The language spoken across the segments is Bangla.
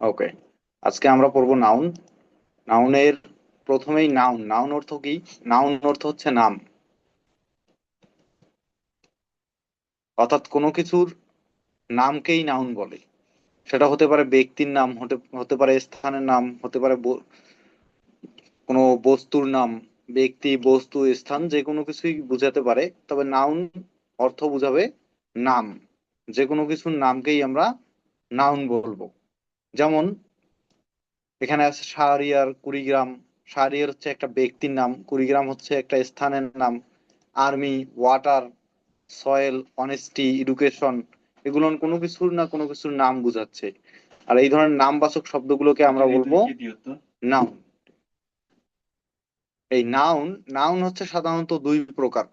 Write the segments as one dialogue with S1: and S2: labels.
S1: ওকে আজকে আমরা পড়ব নাউন নাউনের প্রথমেই নাউন নাউন অর্থ কি? নাউন অর্থ হচ্ছে নাম। অর্থাৎ কোনো কিছুর নামকেই নাউন বলে। সেটা হতে পারে ব্যক্তির নাম, হতে হতে পারে স্থানের নাম, হতে পারে কোনো বস্তুর নাম, ব্যক্তি, বস্তু, স্থান, যে কোনো কিছুই বুঝাতে পারে। তবে নাউন অর্থ বুঝাবে নাম। যে কোনো কিছুর নামকেই আমরা নাউন বলব। যেমন এখানে আছে শাহরিয়ার কুড়িগ্রাম। শাহরিয়ার হচ্ছে একটা ব্যক্তির নাম কুড়িগ্রাম হচ্ছে একটা স্থানের নাম। Army water soil honesty education এগুলো কোনো কিছুর না কোনো কিছুর নাম বুঝাচ্ছে। আর এই ধরনের নামবাচক শব্দগুলোকে আমরা বলব নাউন। এই নাউন নাউন হচ্ছে সাধারণত দুই প্রকার।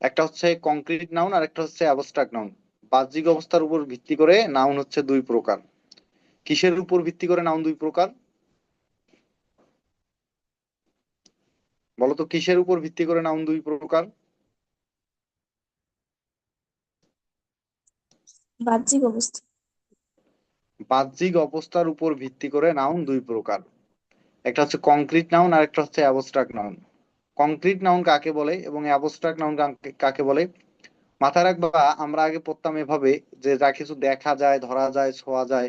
S1: একটা হচ্ছে কংক্রিট নাউন আর একটা হচ্ছে অ্যাবস্ট্রাক্ট নাউন। বাহ্যিক অবস্থার উপর ভিত্তি করে নাউন হচ্ছে দুই প্রকার। কিসের উপর ভিত্তি করে নাউন দুই প্রকার? বলতো কিসের উপর ভিত্তি করে নাউন দুই প্রকার?
S2: বাহ্যিক অবস্থা।
S1: বাহ্যিক অবস্থার উপর ভিত্তি করে নাউন দুই প্রকার। একটা হচ্ছে কংক্রিট নাউন আর একটা হচ্ছে অ্যাবস্ট্রাক্ট নাউন। কংক্রিট নাউন কাকে বলে এবং অ্যাবস্ট্রাক্ট নাউন কাকে বলে? মাথায় রাখবা আমরা আগে পড়তাম এভাবে যে যা কিছু দেখা যায় ধরা যায় ছোঁয়া যায়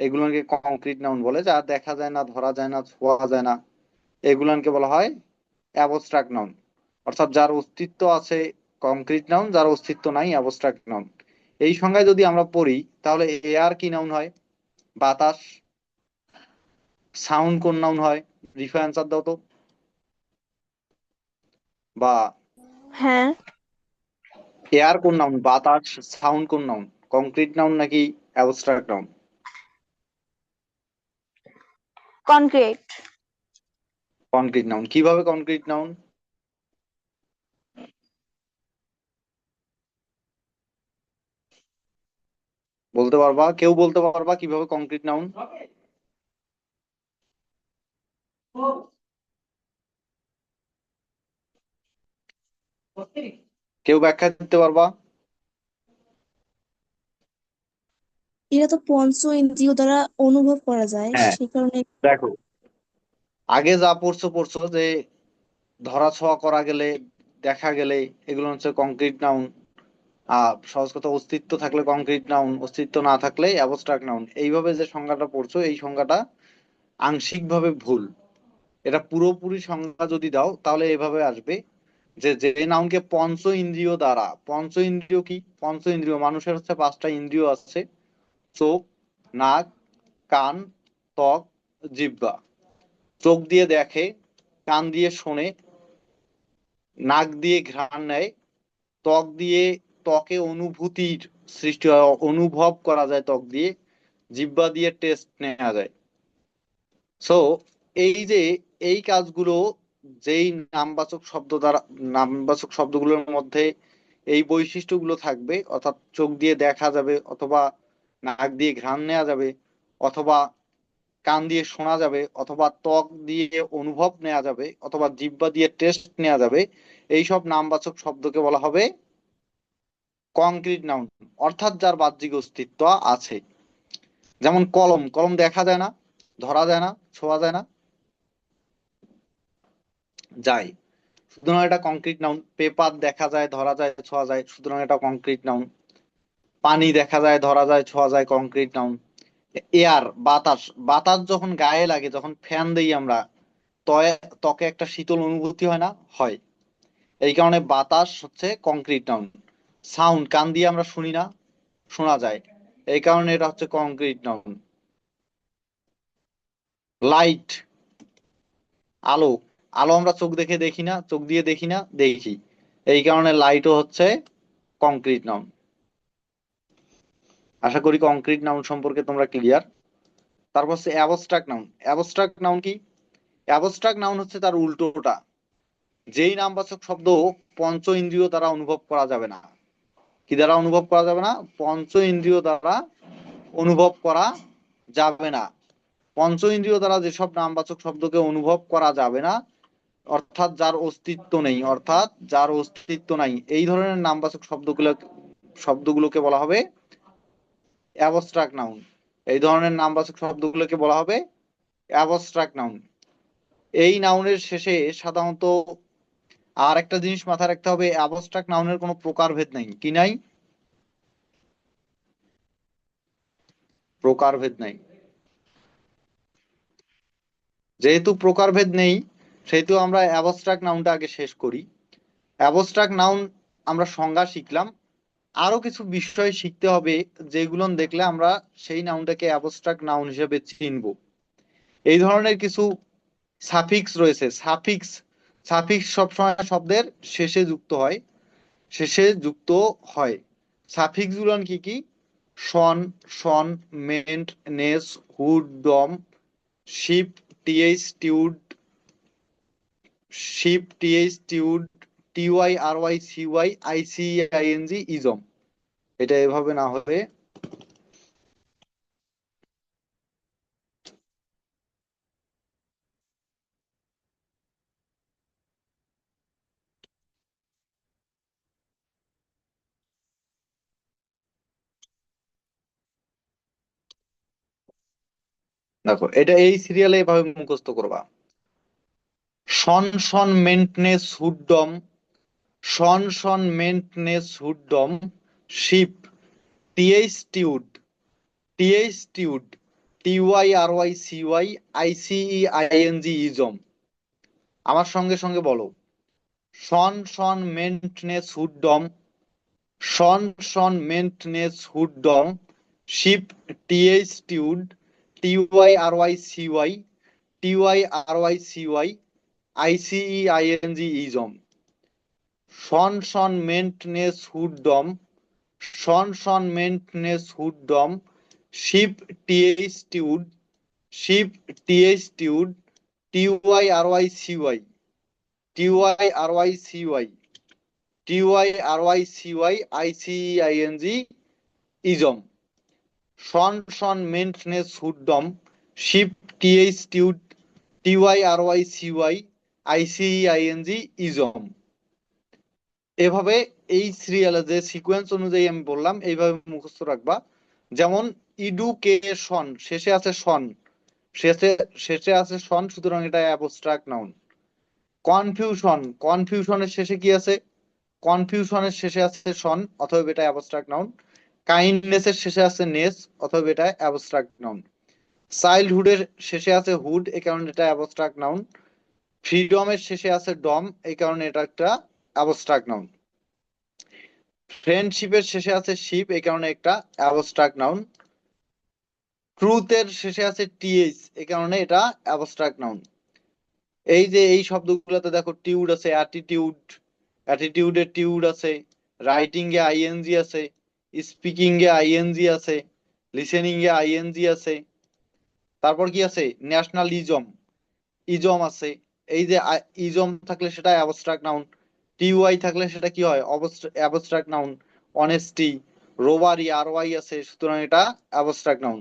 S1: এগুলোকে কংক্রিট নাউন বলে যা দেখা যায় না ধরা যায় না ছোঁয়া যায় না। এগুলোকে বলা হয় অ্যাবস্ট্রাক্ট নাউন অর্থাৎ যার অস্তিত্ব আছে কংক্রিট নাউন যার অস্তিত্ব নাই অ্যাবস্ট্রাক্ট নাউন এই সংজ্ঞায় যদি আমরা পড়ি তাহলে এয়ার কি নাউন হয়? বাতাস। সাউন্ড কোন নাউন হয়? রিফা অ্যান্সার দাও তো। বা
S2: হ্যাঁ।
S1: এয়ার কোন নাউন বাতাস। সাউন্ড কোন নাউন কংক্রিট নাউন নাকি abstract noun
S2: concrete
S1: concrete noun কীভাবে কনক্রিট নাউন বলতে পারবা? কেউ বলতে পারবা কীভাবে কংক্রিট নাউন কেউ ব্যাখ্যা দিতে পারবা?
S2: এটা তো পঞ্চ ইন্দ্রিয় দ্বারা অনুভব করা যায়
S1: হ্যাঁ।
S2: সেই কারণে
S1: দেখো আগে যা পড়ছো পড়ছো যে ধরা ছোঁয়া করা গেলে দেখা গেলে এগুলো হচ্ছে কংক্রিট নাউন সহজ কথা অস্তিত্ব থাকলে কংক্রিট নাউন অস্তিত্ব না থাকলে অ্যাবস্ট্রাক্ট নাউন এইভাবে যে সংজ্ঞাটা পড়ছো এই সংজ্ঞাটা আংশিকভাবে ভুল। এটা পুরোপুরি সংজ্ঞা যদি দাও তাহলে এভাবে আসবে যে যে নাউনকে পঞ্চ ইন্দ্রিয় দ্বারা পঞ্চ ইন্দ্রিয় কি? পঞ্চ ইন্দ্রিয় মানুষের হচ্ছে পাঁচটা ইন্দ্রিয় আছে। চোখ, নাক, কান, ত্বক, জিহ্বা। চোখ দিয়ে দেখে, কান দিয়ে শোনে, নাক দিয়ে ঘ্রাণ নেয়, ত্বক দিয়ে ত্বকে অনুভূতির সৃষ্টি হয়, অনুভব করা যায় ত্বক দিয়ে, জিহ্বা দিয়ে টেস্ট নেওয়া যায়। সো এই যে, এই কাজগুলো, যেই নামবাচক শব্দ দ্বারা, নামবাচক শব্দগুলোর মধ্যে এই বৈশিষ্ট্যগুলো থাকবে, অর্থাৎ চোখ দিয়ে দেখা যাবে অথবা নাক দিয়ে ঘ্রাণ নেওয়া যাবে, অথবা কান দিয়ে শোনা যাবে, অথবা ত্বক দিয়ে অনুভব নেওয়া যাবে, অথবা জিব্বা দিয়ে টেস্ট নেওয়া যাবে এই সব নামবাচক শব্দকে বলা হবে কংক্রিট নাউন অর্থাৎ যার বাহ্যিক অস্তিত্ব আছে। যেমন কলম কলম দেখা যায় না, ধরা যায় না, ছোঁয়া যায় না। যায় সুতরাং এটা কংক্রিট নাউন পেপার দেখা যায়, ধরা যায়, ছোঁয়া যায় সুতরাং এটা কংক্রিট নাউন পানি দেখা যায়, ধরা যায়, ছোঁয়া যায় কংক্রিট নাউন এয়ার বাতাস বাতাস যখন গায়ে লাগে, যখন ফ্যান দিই আমরা ত্বকে একটা শীতল অনুভূতি হয় না? হয়। এই কারণে বাতাস হচ্ছে কংক্রিট নাউন সাউন্ড কান দিয়ে আমরা শুনি না, শোনা যায়। এই কারণে এটা হচ্ছে কংক্রিট নাউন লাইট আলো আলো আমরা চোখ দেখে দেখি না, চোখ দিয়ে দেখি না, দেখি। এই কারণে লাইটও হচ্ছে কংক্রিট নাউন আশা করি কংক্রিট নাউন সম্পর্কে তোমরা ক্লিয়ার তারপর হচ্ছে অ্যাবস্ট্রাক্ট নাউন অ্যাবস্ট্রাক্ট নাউন কি? অ্যাবস্ট্রাক্ট নাউন হচ্ছে তার উল্টোটা। যেই নামবাচক শব্দ পঞ্চ ইন্দ্রিয় দ্বারা অনুভব করা যাবে না। কি দ্বারা অনুভব করা যাবে না? পঞ্চ ইন্দ্রিয় দ্বারা অনুভব করা যাবে না। পঞ্চ ইন্দ্রিয় দ্বারা যেসব নামবাচক শব্দকে অনুভব করা যাবে না, অর্থাৎ যার অস্তিত্ব নেই, অর্থাৎ যার অস্তিত্ব নাই, এই ধরনের নামবাচক শব্দগুলো শব্দগুলোকে বলা হবে অ্যাবস্ট্রাক্ট নাউন এই ধরনের নামবাচক শব্দগুলোকে বলা হবে অ্যাবস্ট্রাক্ট নাউন এই নাউনের শেষে সাধারণত আর একটা জিনিস মাথায় রাখতে হবে অ্যাবস্ট্রাক্ট নাউনের কোনো প্রকারভেদ নাই। কি নাই? প্রকারভেদ নাই। যেহেতু প্রকারভেদ নেই, সেহেতু আমরা অ্যাবস্ট্রাক্ট নাউনটা আগে শেষ করি। অ্যাবস্ট্রাক্ট নাউন আমরা সংজ্ঞা শিখলাম আরও কিছু বিষয় শিখতে হবে, যেগুলো দেখলে আমরা সেই নাউনটাকে অ্যাবস্ট্রাক্ট নাউন হিসেবে চিনব। এই ধরনের কিছু সাফিক্স রয়েছে। সাফিক্স সাফিক্স সবসময় শব্দের শেষে যুক্ত হয়, শেষে যুক্ত হয়। সাফিক্সগুলো কি কি? Sion tion ment ness hood dom ship T H tude ship T H tude T Y R Y C Y I C I N G ism এটা এভাবে না হয়ে দেখো, এটা এই সিরিয়ালে এভাবে মুখস্থ করবা। Sion tion ment ness hood dom sion tion ment ness hood dom, ship, T H tude T H tude, T Y R Y C Y I C E I N G ism. আমার সঙ্গে সঙ্গে বলো। Sion tion ment ness hood dom sion tion ment ness hood dom, ship, T H tude, T Y R Y C Y T Y R Y C Y I C E I N G ism. Sion tion ment ness hood dom sion tion ment ness hood dom, ship T H tude ship T H tude T Y R Y C Y T Y R Y C Y T Y R Y C Y I C I N G, ism. Sion tion ment ness hood dom, ship T H tude T Y R Y C Y I C I N G, ism. এভাবে এই সিরিয়ালে যে সিকোয়েন্স অনুযায়ী আমি বললাম, এইভাবে মুখস্থ রাখবা। যেমন ইডুকেশন শেষে আছে সন শেষে শেষে আছে সন সুতরাং এটা অ্যাবস্ট্রাক্ট নাউন কনফিউশন কনফিউশনের শেষে কি আছে? কনফিউশনের শেষে আছে সন অথবা এটা অ্যাবস্ট্রাক্ট নাউন কাইন্ডনেসের শেষে আছে নেস অথবা এটা অ্যাবস্ট্রাক্ট নাউন চাইল্ডহুডের শেষে আছে হুড এই কারণে এটা অ্যাবস্ট্রাক্ট নাউন ফ্রিডমের শেষে আছে ডম এই কারণে এটা একটা অ্যাবস্ট্রাক্ট নাউন ফ্রেন্ডশিপের শেষে আছে শিপ এই কারণে একটা অ্যাবস্ট্রাক্ট নাউন ট্রুথের শেষে আছে টিএইচ এই কারণে এটা অ্যাবস্ট্রাক্ট নাউন এই যে এই শব্দগুলোতে দেখো টিউড আছে অ্যাটিটিউড অ্যাটিটিউডে টিউড আছে রাইটিং এ আইএনজি আছে স্পিকিং এ আইএনজি আছে লিসেনিং এ আইএনজি আছে। তারপর কি আছে? ন্যাশনালিজম ইজম আছে। এই যে ইজম থাকলে সেটা অ্যাবস্ট্রাক্ট নাউন টিওয়াই থাকলে সেটা কি হয়? Abstract noun honesty robbery R Y আছে, সুতরাং এটা অ্যাবস্ট্রাক্ট নাউন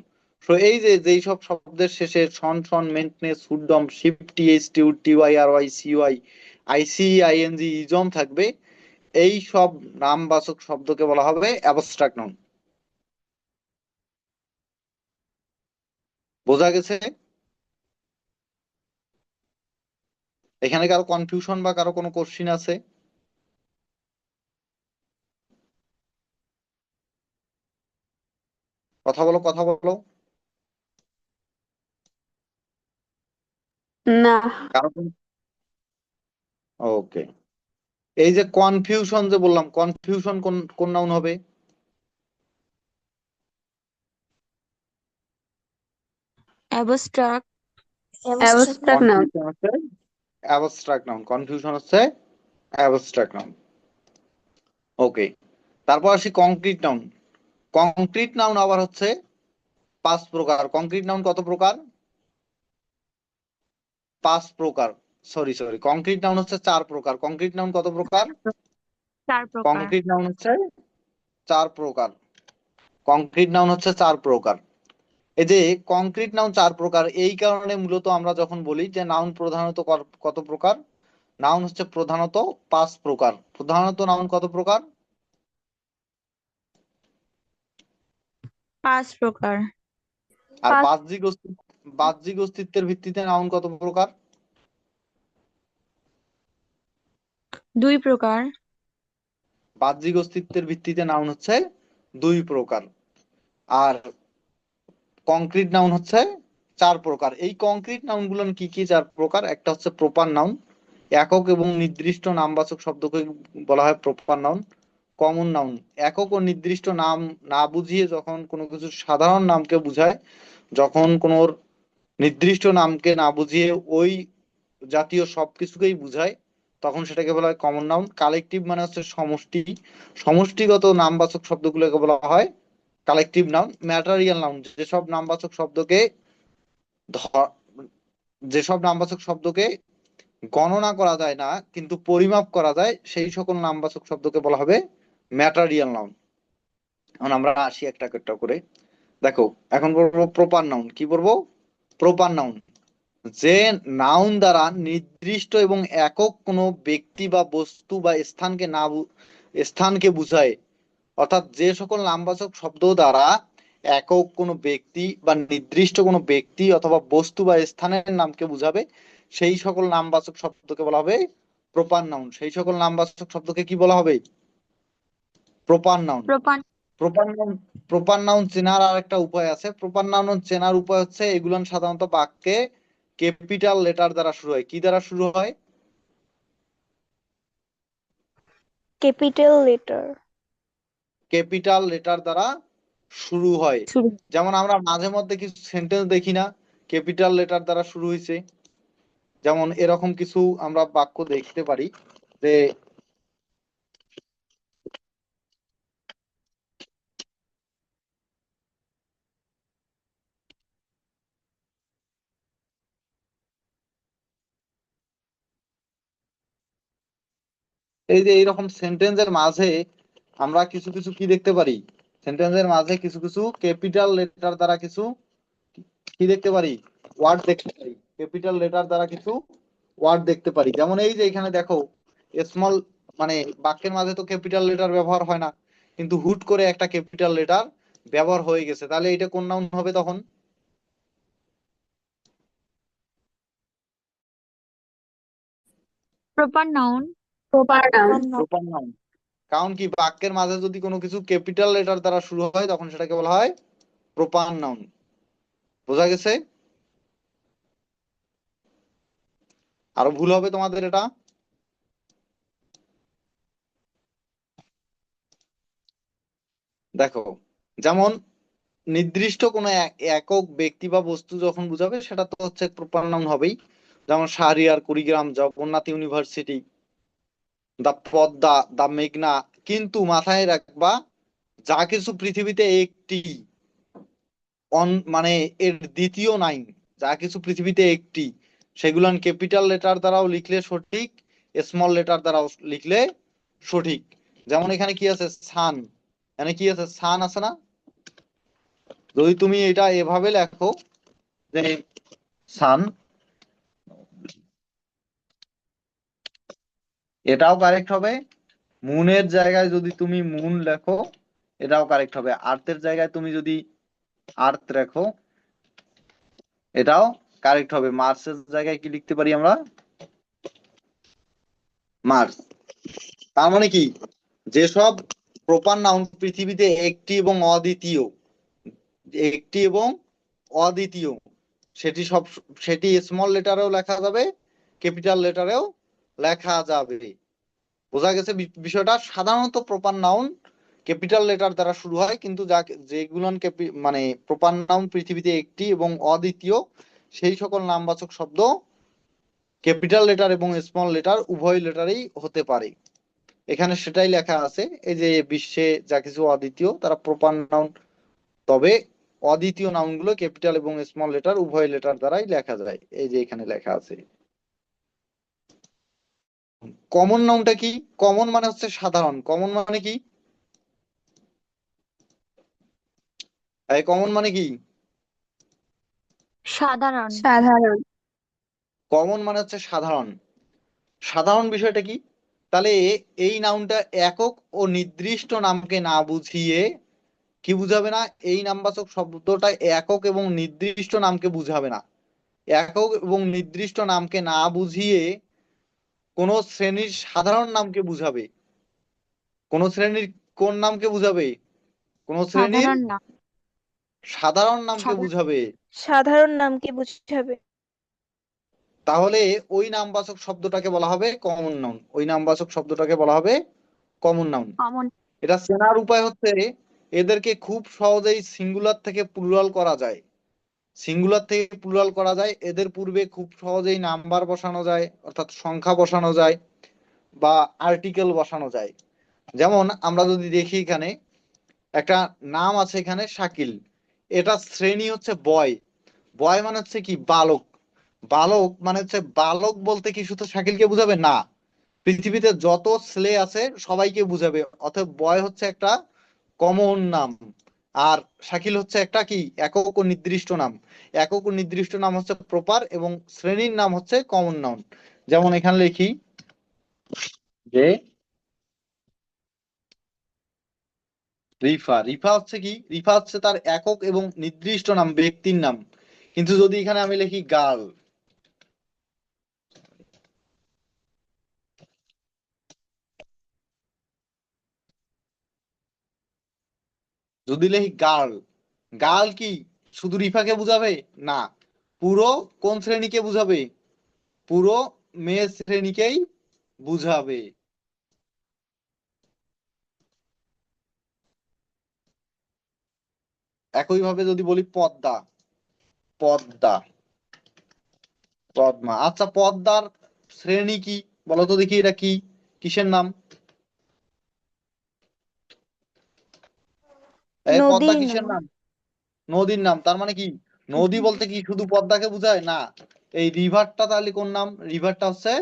S1: তো এই যে, যেই সব শব্দের শেষে সন সন ment ness hood dom ship T H tude T Y R Y C Y I C I N G ism থাকবে। এই সব নামবাচক শব্দকে বলা হবে অ্যাবস্ট্রাক্ট নাউন বোঝা গেছে? এখানে কারও কনফিউশন বা কারও কোনো কোশ্চিন আছে? কথা বলো কথা বলো।
S3: না।
S1: ওকে। এই যে কনফিউশন যে বললাম কনফিউশন কোন কোন নাউন হবে?
S2: Abstract
S3: abstract noun
S1: abstract noun confusion হচ্ছে অ্যাবস্ট্রাক্ট নাউন ওকে তারপর আসি কংক্রিট নাউন কংক্রিট নাউন আবার হচ্ছে পাঁচ প্রকার। কংক্রিট নাউন কত প্রকার? পাঁচ প্রকার। সরি সরি কংক্রিট নাউন হচ্ছে চার প্রকার। কংক্রিট নাউন কত প্রকার?
S2: প্রকার।
S1: কংক্রিট নাউন হচ্ছে চার প্রকার। কংক্রিট নাউন হচ্ছে চার প্রকার। এই যে কংক্রিট নাউন চার প্রকার এই কারণে মূলত আমরা যখন বলি যে নাউন প্রধানত কত প্রকার? নাউন হচ্ছে প্রধানত পাঁচ প্রকার। প্রধানত নাউন কত প্রকার?
S2: পাঁচ প্রকার।
S1: আর বাহ্যিক অস্তিত্ব বাহ্যিক অস্তিত্বের ভিত্তিতে নাউন কত প্রকার?
S3: দুই প্রকার।
S1: বাহ্যিক অস্তিত্বের ভিত্তিতে নাউন হচ্ছে দুই প্রকার। আর কংক্রিট নাউন হচ্ছে চার প্রকার। এই কংক্রিট নাউনগুলো কি কি? চার প্রকার। একটা হচ্ছে প্রপার নাউন একক এবং নির্দিষ্ট নামবাচক শব্দকে বলা হয় প্রপার নাউন। কমন নাউন একক ও নির্দিষ্ট নাম না বুঝিয়ে যখন কোনো কিছু সাধারণ নামকে বুঝায়, যখন কোনো নির্দিষ্ট নামকে না বুঝিয়ে ওই জাতীয় সবকিছুকেই বুঝায়, তখন সেটাকে বলা হয় কমন নাউন কালেকটিভ মানে হচ্ছে সমষ্টি। সমষ্টিগত নামবাচক শব্দগুলোকে বলা হয় কালেকটিভ নাউন ম্যাটারিয়াল নাউন যেসব নামবাচক শব্দকে যেসব নামবাচক শব্দকে গণনা করা যায় না, কিন্তু পরিমাপ করা যায়, সেই সকল নামবাচক শব্দকে বলা হবে ম্যাটারিয়াল নাউন। এখন আমরা আসি একটা একটা করে। দেখো, এখন বলব প্রপার নাউন কি বলব? প্রপার নাউন যে নাউন দ্বারা নির্দিষ্ট এবং একক কোনো ব্যক্তি বা বস্তু বা স্থানকে না স্থানকে বুঝায়, অর্থাৎ যে সকল নামবাচক শব্দ দ্বারা একক কোনো ব্যক্তি বা নির্দিষ্ট কোনো ব্যক্তি অথবা বস্তু বা স্থানের নামকে বুঝাবে, সেই সকল নামবাচক শব্দকে বলা হবে প্রপার নাউন সেই সকল নামবাচক শব্দকে কি বলা হবে? Proper noun
S3: proper
S1: noun proper noun চেনার আর একটা উপায় আছে। প্রপার নাউন চেনার উপায় হচ্ছে এগুলো সাধারণত বাক্যে ক্যাপিটাল লেটার দ্বারা শুরু হয়। কি দ্বারা শুরু হয়?
S3: ক্যাপিটাল লেটার
S1: ক্যাপিটাল লেটার দ্বারা শুরু হয়। যেমন আমরা মাঝে মধ্যে কিছু সেন্টেন্স দেখি না ক্যাপিটাল লেটার দ্বারা শুরু হয়েছে। যেমন এরকম কিছু আমরা বাক্য দেখতে পারি যে এই যে এইরকম সেন্টেন্সের মাঝে আমরা কিছু কিছু কি দেখতে পারি? সেন্টেন্সের মাঝে কিছু কিছু ক্যাপিটাল লেটার দ্বারা কিছু কি দেখতে পারি? ওয়ার্ড দেখতে পারি। ক্যাপিটাল লেটার দ্বারা কিছু ওয়ার্ড দেখতে পারি। যেমন এই যে এখানে দেখো স্মল মানে বাক্যের মাঝে তো ক্যাপিটাল লেটার ব্যবহার হয় না, কিন্তু হুট করে একটা ক্যাপিটাল লেটার ব্যবহার হয়ে গেছে। তাহলে এটা কোন নাউন হবে তখন?
S3: Proper noun proper noun
S1: proper noun কারণ কি বাক্যের মাঝে যদি কোনো কিছু ক্যাপিটাল লেটার দ্বারা শুরু হয় তখন সেটাকে বলা হয় প্রপার নাউন বোঝা গেছে? আরও ভুল হবে তোমাদের এটা? দেখো যেমন নির্দিষ্ট কোনো এক- একক ব্যক্তি বা বস্তু যখন বুঝাবে সেটা তো হচ্ছে প্রপার নাউন হবেই। যেমন Shahriar Kurigram Jagannath university the Padma the মেঘনা, কিন্তু মাথায় রাখবা, যা কিছু পৃথিবীতে একটি অন মানে এর দ্বিতীয় নাই যা কিছু পৃথিবীতে একটি, সেগুলান ক্যাপিটাল লেটার দ্বারাও লিখলে সঠিক, স্মল লেটার দ্বারাও লিখলে সঠিক। যেমন এখানে কি আছে? সান। এখানে কি আছে? সান আছে না? যদি তুমি এটা এভাবে লেখো যে সান এটাও কারেক্ট হবে। মুনের জায়গায় যদি তুমি মুন লেখো, এটাও কারেক্ট হবে। আর্থের জায়গায় তুমি যদি আর্থ লেখো এটাও কারেক্ট হবে। মার্সের জায়গায় কি লিখতে পারি আমরা? মার্স তার মানে কি? যেসব প্রপার নাউন পৃথিবীতে একটি এবং অদ্বিতীয়, একটি এবং অদ্বিতীয়, সেটি সব, সেটি স্মল লেটারেও লেখা যাবে ক্যাপিটাল লেটারেও লেখা যাবে। বোঝা গেছে বিষয়টা সাধারণত প্রপার নাউন ক্যাপিটাল লেটার দ্বারা শুরু হয়, কিন্তু যা যেগুলো মানে প্রপার নাউন পৃথিবীতে একটি এবং অদ্বিতীয়, সেই সকল নামবাচক শব্দ ক্যাপিটাল লেটার এবং স্মল লেটার উভয় লেটারেই হতে পারে। এখানে সেটাই লেখা আছে, এই যে বিশ্বে যা কিছু অদ্বিতীয়, তারা প্রপার নাউন তবে অদ্বিতীয় নাউনগুলো ক্যাপিটাল এবং স্মল লেটার উভয় লেটার দ্বারাই লেখা যায়, এই যে এখানে লেখা আছে। কমন নাউনটা কি? কমন মানে হচ্ছে সাধারণ। কমন মানে কি? এই কমন মানে কি?
S3: সাধারণ। সাধারণ।
S1: কমন মানে হচ্ছে সাধারণ। সাধারণ বিষয়টা কি? তাহলে এই নাউনটা একক ও নির্দিষ্ট নামকে না বুঝিয়ে কি বুঝাবে না? এই নামবাচক শব্দটা একক এবং নির্দিষ্ট নামকে বুঝাবে না। একক এবং নির্দিষ্ট নামকে না বুঝিয়ে কোন শ্রেণির সাধারণ নামকে বুঝাবে। কোন শ্রেণির কোন নামকে বুঝাবে? কোন শ্রেণির
S3: সাধারণ
S1: নামকে বুঝাবে।
S3: সাধারণ নামকে বুঝাবে।
S1: তাহলে ওই নামবাচক শব্দটাকে বলা হবে কমন নাউন ওই নামবাচক শব্দটাকে বলা হবে কমন নাউন এটা চেনার উপায় হচ্ছে এদেরকে খুব সহজেই সিঙ্গুলার থেকে প্লুরাল করা যায়। সিঙ্গুলার থেকে প্লুরাল করা যায়। এদের পূর্বে খুব সহজেই নাম্বার বসানো যায়, অর্থাৎ সংখ্যা বসানো যায় বা আর্টিকেল বসানো যায়। যেমন আমরা যদি দেখি এখানে, একটা নাম আছে এখানে শাকিল। এটা শ্রেণি হচ্ছে বয় বয় মানে হচ্ছে কি? বালক। বালক মানে হচ্ছে বালক বলতে কি শুধু শাকিলকে বুঝাবে? না। পৃথিবীতে যত ছেলে আছে, সবাইকে বুঝাবে। অতএব বয় হচ্ছে একটা কমন নাম আর শাকিল হচ্ছে একটা কি? একক ও নির্দিষ্ট নাম। একক ও নির্দিষ্ট নাম হচ্ছে প্রপার এবং শ্রেণির নাম হচ্ছে কমন নাউন যেমন এখানে লিখি, যে রিফা। রিফা হচ্ছে কি? রিফা হচ্ছে তার একক এবং নির্দিষ্ট নাম, ব্যক্তির নাম। কিন্তু যদি এখানে আমি লিখি গার্ল যদি লেখি গার্ল গার্ল কি শুধু রিফাকে বুঝাবে? না। পুরো কোন শ্রেণীকে বুঝাবে? পুরো মেয়ে শ্রেণীকেই বুঝাবে। একইভাবে যদি বলি পদ্মা পদ্মা পদ্মা। আচ্ছা পদ্মার শ্রেণি কি? বলতো দেখি এটা কি, কিসের নাম? পদ্মা কিসের
S3: নাম।
S1: নাম নদীর নাম তার মানে কি? নদী বলতে কি শুধু পদ্মাকে বোঝায়? না এই রিভারটা তাহলে কোন নাম? রিভারটা হচ্ছে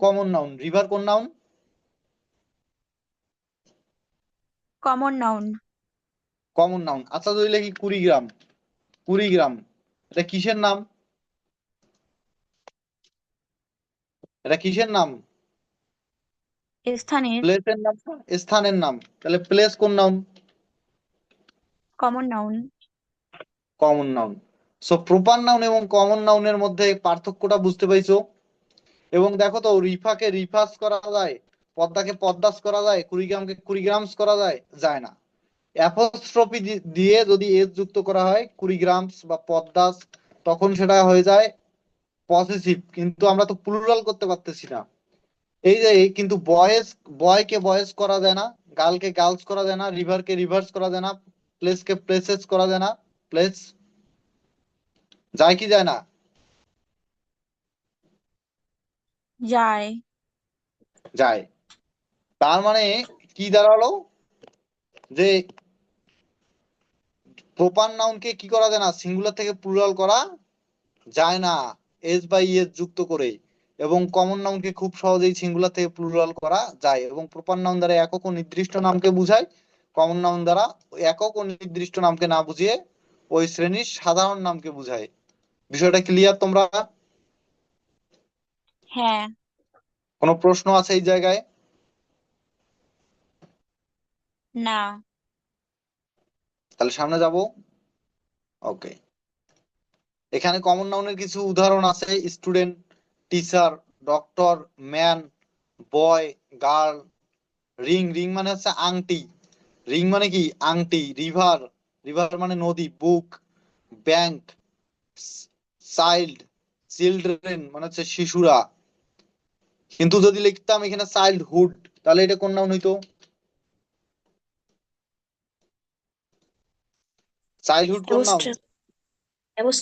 S1: কমন নাউন রিভার কোন noun
S3: common noun
S1: common noun আচ্ছা যদি লিখি কুড়িগ্রাম। কুড়িগ্রাম এটা কিসের নাম? এটা কিসের নাম?
S3: স্থানের
S1: প্লেসের নাম স্থানের নাম। তাহলে প্লেস কোন noun
S3: common noun
S1: common noun so proper noun এবং কমন নাউনের মধ্যে পার্থক্যটা বুঝতে পাইছো এবং দেখো তো, রিফাকে রিফাস করা যায়, পদ্মাকে পদ্মাস করা যায়, কুড়িগ্রামকে কুড়িগ্রামস করা যায় যায় না। অ্যাপোস্ট্রফি দিয়ে যদি এস যুক্ত করা হয়, কুড়িগ্রামস বা পদ্মাস, তখন সেটা হয়ে যায় পসেসিভ কিন্তু আমরা তো প্লুরাল করতে পারতেছি না। এই যে, কিন্তু বয়েজ বয়কে বয়েজ করা যায় না, গালকে গার্লস করা যায় না, রিভারকে রিভার্স করা যায় না প্লেসকে প্লেসেস করা যায় না প্লেস যায় কি যায় না?
S3: যায়।
S1: যায়। তার মানে কি দাঁড়াল? যে প্রপার নাউনকে কি করা যায় না? সিঙ্গুলার থেকে প্লুরাল করা যায় না। এস বাই এস যুক্ত করে। এবং কমন নাউনকে খুব সহজেই সিঙ্গুলার থেকে প্লুরাল করা যায়। এবং প্রপার নাউন দ্বারা একক ও নির্দিষ্ট নামকে বোঝায়। কমন নাউন দ্বারা একক ও নির্দিষ্ট নামকে না বুঝিয়ে ওই শ্রেণির সাধারণ নামকে বুঝায়। বিষয়টা ক্লিয়ার তোমরা?
S3: হ্যাঁ।
S1: কোনো প্রশ্ন আছে এই জায়গায়?
S3: না।
S1: তাহলে সামনে যাব। ওকে এখানে কমন নাউনের কিছু উদাহরণ আছে। Student teacher doctor man boy girl ring ring মানে হচ্ছে আংটি। রিং মানে কি? আংটি রিভার রিভার মানে নদী বুক ব্যাংক চাইল্ড চিলড্রেন মানে হচ্ছে শিশুরা। কিন্তু যদি লিখতাম এখানে চাইল্ডহুড তাহলে এটা কোন নাউন হইতো? চাইল্ডহুড কোন নাউন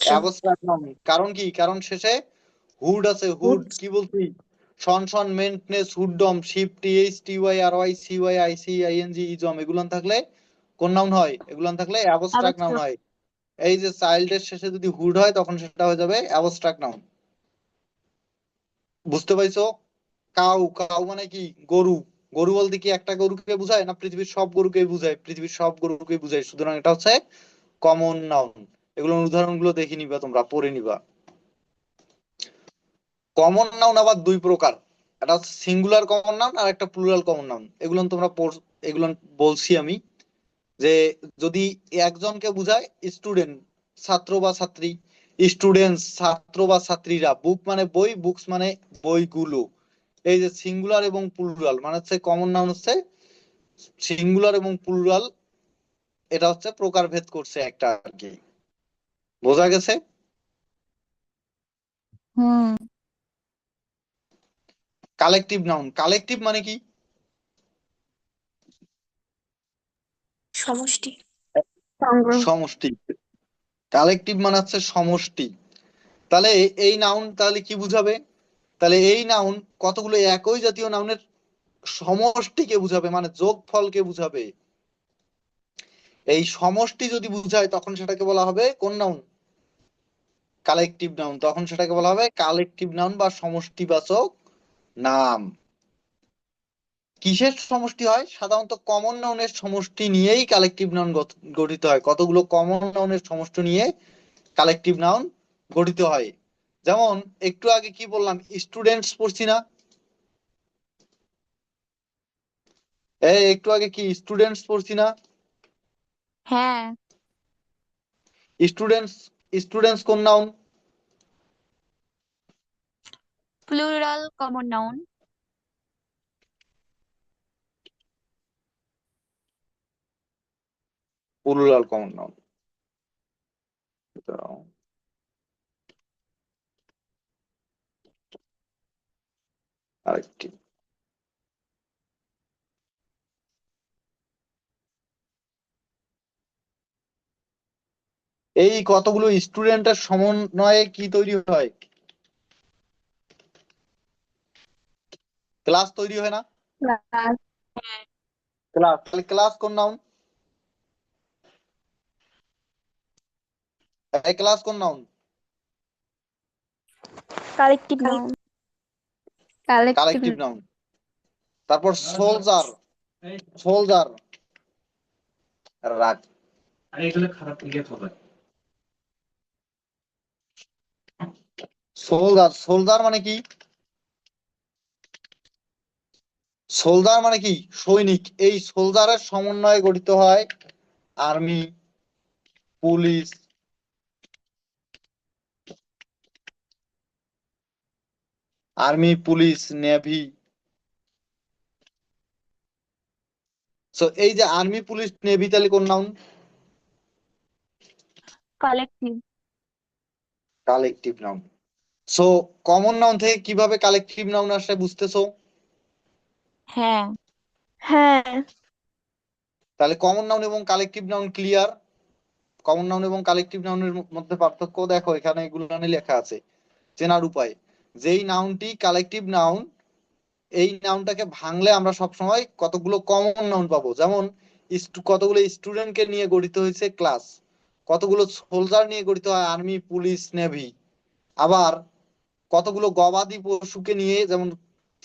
S1: অ্যাবস্ট্রাক্ট নাউন কারণ কি? কারণ শেষে হুড আছে। হুড। কি বলছি? Ment ness hood dom ship R Y C Y I C I N G ism এগুলান থাকলে কোন নাউন হয়? এগুলান থাকলে অ্যাবস্ট্রাক্ট নাউন হয়। এই যে চাইল্ডের শেষে যদি হুড হয় তখন সেটা হয়ে যাবে অ্যাবস্ট্রাক্ট নাউন। বুঝতে পাইছো কাউ কাউ মানে কি? গরু। গরু বলতে কি একটা গরুকে বোঝায় না পৃথিবীর সব গরুকে বোঝায়? পৃথিবীর সব গরুকে বোঝায়। সুতরাং এটা হচ্ছে কমন নাউন এগুলোর উদাহরণগুলো দেখে নিবা তোমরা পড়ে নিবা। কমন নাউন আবার দুই প্রকার। একটা সিঙ্গুলার কমন নাউন আর একটা প্লুরাল কমন নাউন এগুলো তোমরা এগুলো বলছি আমি যে যদি একজনকে বোঝায় স্টুডেন্ট ছাত্র বা ছাত্রী স্টুডেন্টস ছাত্র বা ছাত্রীরা বুক মানে বই বুকস মানে বইগুলো। এই যে সিঙ্গুলার এবং প্লুরাল মানে হচ্ছে কমন নাউন হচ্ছে সিঙ্গুলার এবং প্লুরাল এটা হচ্ছে প্রকারভেদ করছে একটা আর কি। বোঝা গেছে?
S3: হুম।
S1: কালেকটিভ নাউন কালেকটিভ মানে কি?
S2: সমষ্টি।
S1: সমষ্টি। কালেকটিভ মানে হচ্ছে সমষ্টি। তাহলে এই নাউন তাহলে কি বুঝাবে? তাহলে এই নাউন কতগুলো একই জাতীয় নাউনের সমষ্টিকে বুঝাবে? মানে যোগফলকে বুঝাবে। এই সমষ্টি যদি বুঝায় তখন সেটাকে বলা হবে কোন নাউন কালেকটিভ নাউন তখন সেটাকে বলা হবে কালেকটিভ নাউন বা সমষ্টিবাচক নাম। কিসের সমষ্টি হয়? সাধারণত কমন নাউনের সমষ্টি নিয়েই কালেকটিভ নাউন গঠিত হয়। কতগুলো কমন নাউনের সমষ্টি নিয়ে কালেকটিভ নাউন গঠিত হয়? যেমন একটু আগে কি বললাম? স্টুডেন্টস পড়ছি না। এই একটু আগে কি? স্টুডেন্টস পড়ছি না।
S3: হ্যাঁ।
S1: স্টুডেন্টস স্টুডেন্টস কোন noun
S3: plural common noun
S1: plural common noun আরেকটি এই কতগুলো স্টুডেন্টের সমন্বয়ে কি তৈরি হয়? ক্লাস তৈরি হয় না? ক্লাস তাহলে ক্লাস কোন নাউন এই ক্লাস কোন noun
S3: collective noun
S1: collective noun তারপর সোলজার সোলজার রাগ।
S4: আরে এগুলো খারাপ হবে
S1: সোলজার সোলজার মানে কি? সোলজার মানে কি? সৈনিক। এই সোলজারের সমন্বয়ে গঠিত হয় army police army police navy. So এই যে আর্মি পুলিশ নেভি তাহলে কোন noun
S3: collective
S1: collective noun so common noun থেকে কীভাবে কালেকটিভ নাউন আসে বুঝতেছো?
S3: হ্যাঁ। হ্যাঁ।
S1: তাহলে কমন নাউন এবং collective noun clear common noun এবং কালেকটিভ নাউনের মধ্যে পার্থক্য দেখো এখানে এগুলো লেখা আছে চেনার উপায়। যেই নাউনটি কালেকটিভ নাউন এই নাউনটাকে ভাঙলে আমরা সবসময় কতগুলো কমন নাউন পাবো। যেমন কতগুলো স্টুডেন্টকে নিয়ে গঠিত হয়েছে ক্লাস কতগুলো সোলজার নিয়ে গঠিত হয় আর্মি পুলিশ নেভি আবার কতগুলো গবাদি পশুকে নিয়ে যেমন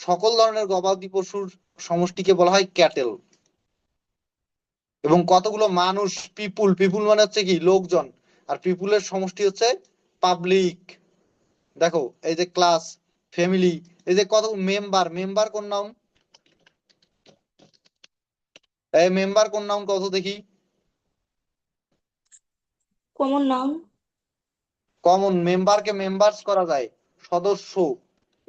S1: সকল ধরনের গবাদি পশুর সমষ্টিকে বলা হয় ক্যাটেল। এবং কতগুলো মানুষ? পিপুল। পিপুল মানে হচ্ছে কি? লোকজন। আর পিপুলের সমষ্টি হচ্ছে পাবলিক। দেখো এই যে ক্লাস ফ্যামিলি এই যে কত মেম্বার? মেম্বার কোন নাম? এই মেম্বার কোন নাম কত দেখি?
S2: কমন নাম?
S1: কমন। মেম্বারকে মেম্বার্স করা যায়। সদস্য।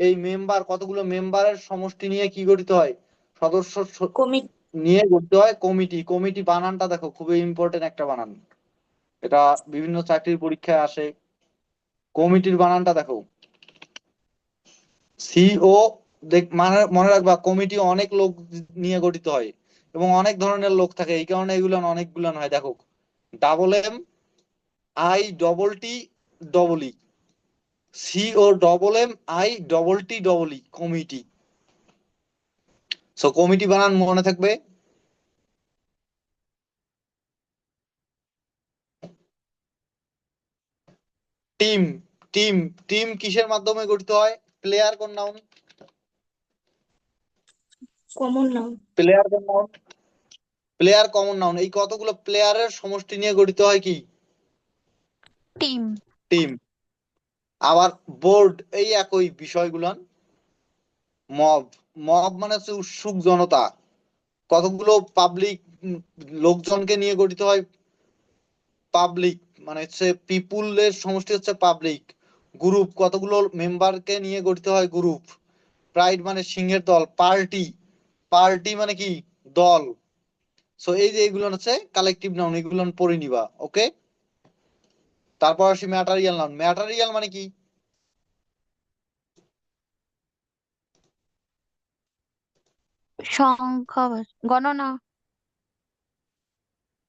S1: এই মেম্বার কতগুলো মেম্বারের সমষ্টি নিয়ে কি গঠিত হয়? সদস্য নিয়ে গঠিত হয় কমিটি। কমিটি বানানটা দেখো খুবই ইম্পর্টেন্ট একটা বানান। এটা বিভিন্ন চাকরির পরীক্ষায় আসে। কমিটির বানানটা দেখো। সিও দেখ মানে মনে রাখবা কমিটি অনেক লোক নিয়ে গঠিত হয় এবং অনেক ধরনের লোক থাকে। এই কারণে এগুলো অনেকগুলো হয় দেখো double M I double T double E C O double M I double T double E committee so committee বানান মনে থাকবে? টিম টিম টিম কিসের মাধ্যমে গঠিত হয়? প্লেয়ার কোন নাউন
S2: কমন নাউন
S1: প্লেয়ার কোন নাউন প্লেয়ার কমন নাউন এই কতগুলো প্লেয়ারের সমষ্টি নিয়ে গঠিত হয় কি?
S3: টিম
S1: টিম আবার বোর্ড এই একই বিষয়গুলো মব মব মানে হচ্ছে উৎসুক জনতা। কতগুলো পাবলিক লোকজনকে নিয়ে গঠিত হয়? পাবলিক মানে হচ্ছে পিপুলের সমষ্টি হচ্ছে পাবলিক গ্রুপ কতগুলো মেম্বারকে নিয়ে গঠিত হয়? গ্রুপ প্রাইড মানে সিংহের দল পার্টি পার্টি মানে কি? দল। সো এই যে এগুলো হচ্ছে কালেকটিভ নাউন এগুলো পড়ে নিবা ওকে তারপর আসি ম্যাটারিয়াল নাউন ম্যাটারিয়াল মানে কি?
S3: সংখ্যা গণনা।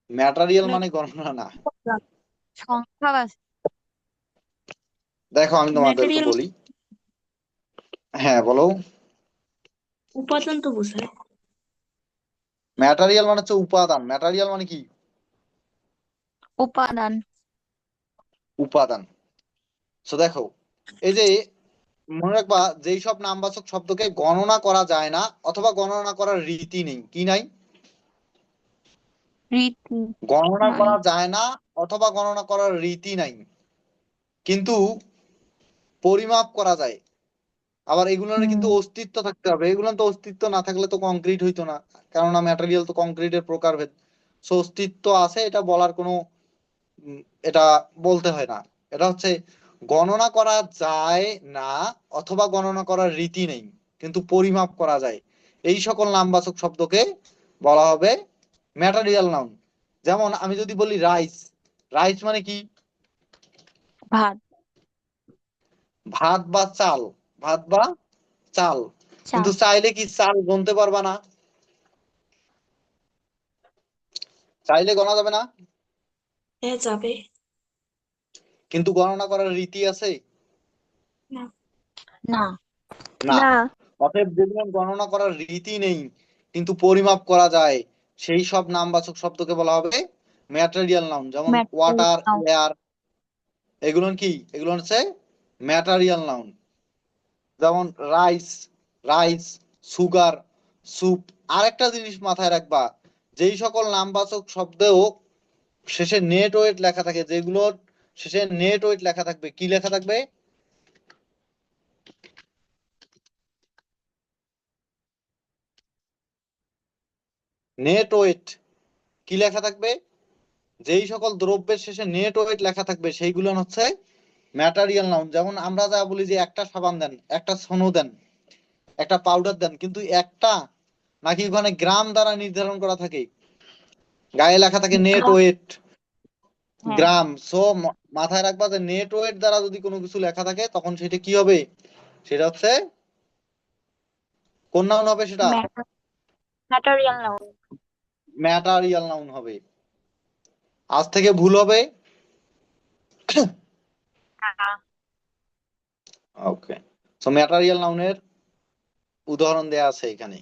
S1: ম্যাটারিয়াল মানে গণনা না।
S3: সংখ্যা
S1: দেখো আমি তোমাদেরকে বলি। হ্যাঁ বলো।
S2: উপাদান তো বোঝায়
S1: ম্যাটারিয়াল মানে হচ্ছে উপাদান। ম্যাটারিয়াল মানে কি?
S3: উপাদান।
S1: উপাদান। সো দেখো এই যে মনে রাখবা যেই সব নামবাচক শব্দকে গণনা করা যায় না অথবা গণনা করার রীতি নেই। কি নাই? গণনা করা যায় না অথবা গণনা করার রীতি নাই। কিন্তু পরিমাপ করা যায়। আবার এগুলোর কিন্তু অস্তিত্ব থাকতে হবে। এগুলো তো অস্তিত্ব না থাকলে তো কংক্রিট হইতো না। কেননা ম্যাটেরিয়াল তো কংক্রিটের প্রকারভেদ। সো অস্তিত্ব আছে এটা বলার কোনো এটা বলতে হয় না। এটা হচ্ছে গণনা করা যায় না অথবা গণনা করার রীতি নেই কিন্তু পরিমাপ করা যায়। এই সকল নামবাচক শব্দকে বলা হবে ম্যাটেরিয়াল নাউন। যেমন আমি যদি বলি রাইস রাইস মানে কি?
S3: ভাত।
S1: ভাত বা চাল ভাত বা চাল। কিন্তু চাইলে কি চাল গুনতে পারবা না? চাইলে গণা যাবে না?
S2: হ্যাঁ যাবে।
S1: কিন্তু গণনা করার রীতি আছে?
S3: না।
S1: না।
S3: না।
S1: অতএব যেগুলো গণনা করার রীতি নেই কিন্তু পরিমাপ করা যায় সেই সব নামবাচক শব্দকে বলা হবে ম্যাটেরিয়াল নাউন যেমন ওয়াটার এয়ার। এগুলো কি? এগুলো হচ্ছে ম্যাটেরিয়াল নাউন। যেমন রাইস রাইস সুগার স্যুপ। আরেকটা জিনিস মাথায় রাখবা যেই সকল নামবাচক শব্দেও শেষে নেট ওয়েট লেখা থাকে যেগুলোর শেষে নেট ওয়েট লেখা থাকবে, কি লেখা থাকবে? নেট ওয়েট কি লেখা থাকবে? যেই সকল দ্রব্যের শেষে নেট ওয়েট লেখা থাকবে, সেইগুলো হচ্ছে ম্যাটারিয়াল নাউন যেমন আমরা যা বলি যে একটা সাবান দেন, একটা সোনো দেন, একটা পাউডার দেন, কিন্তু একটা নাকি ওখানে গ্রাম দ্বারা নির্ধারণ করা থাকে। গায়ে লেখা থাকে নেট ওয়েট। গ্রাম সো মাথায় রাখবা যে নেট ওয়েট দ্বারা যদি কোনো কিছু লেখা থাকে তখন সেটা কি হবে? সেটা হচ্ছে কোন নাউন হবে সেটা?
S3: ম্যাটেরিয়াল নাউন
S1: ম্যাটারিয়াল নাউন হবে। আজ থেকে ভুল হবে। ওকে সো ম্যাটারিয়াল নাউনের উদাহরণ দেয়া আছে এখানে।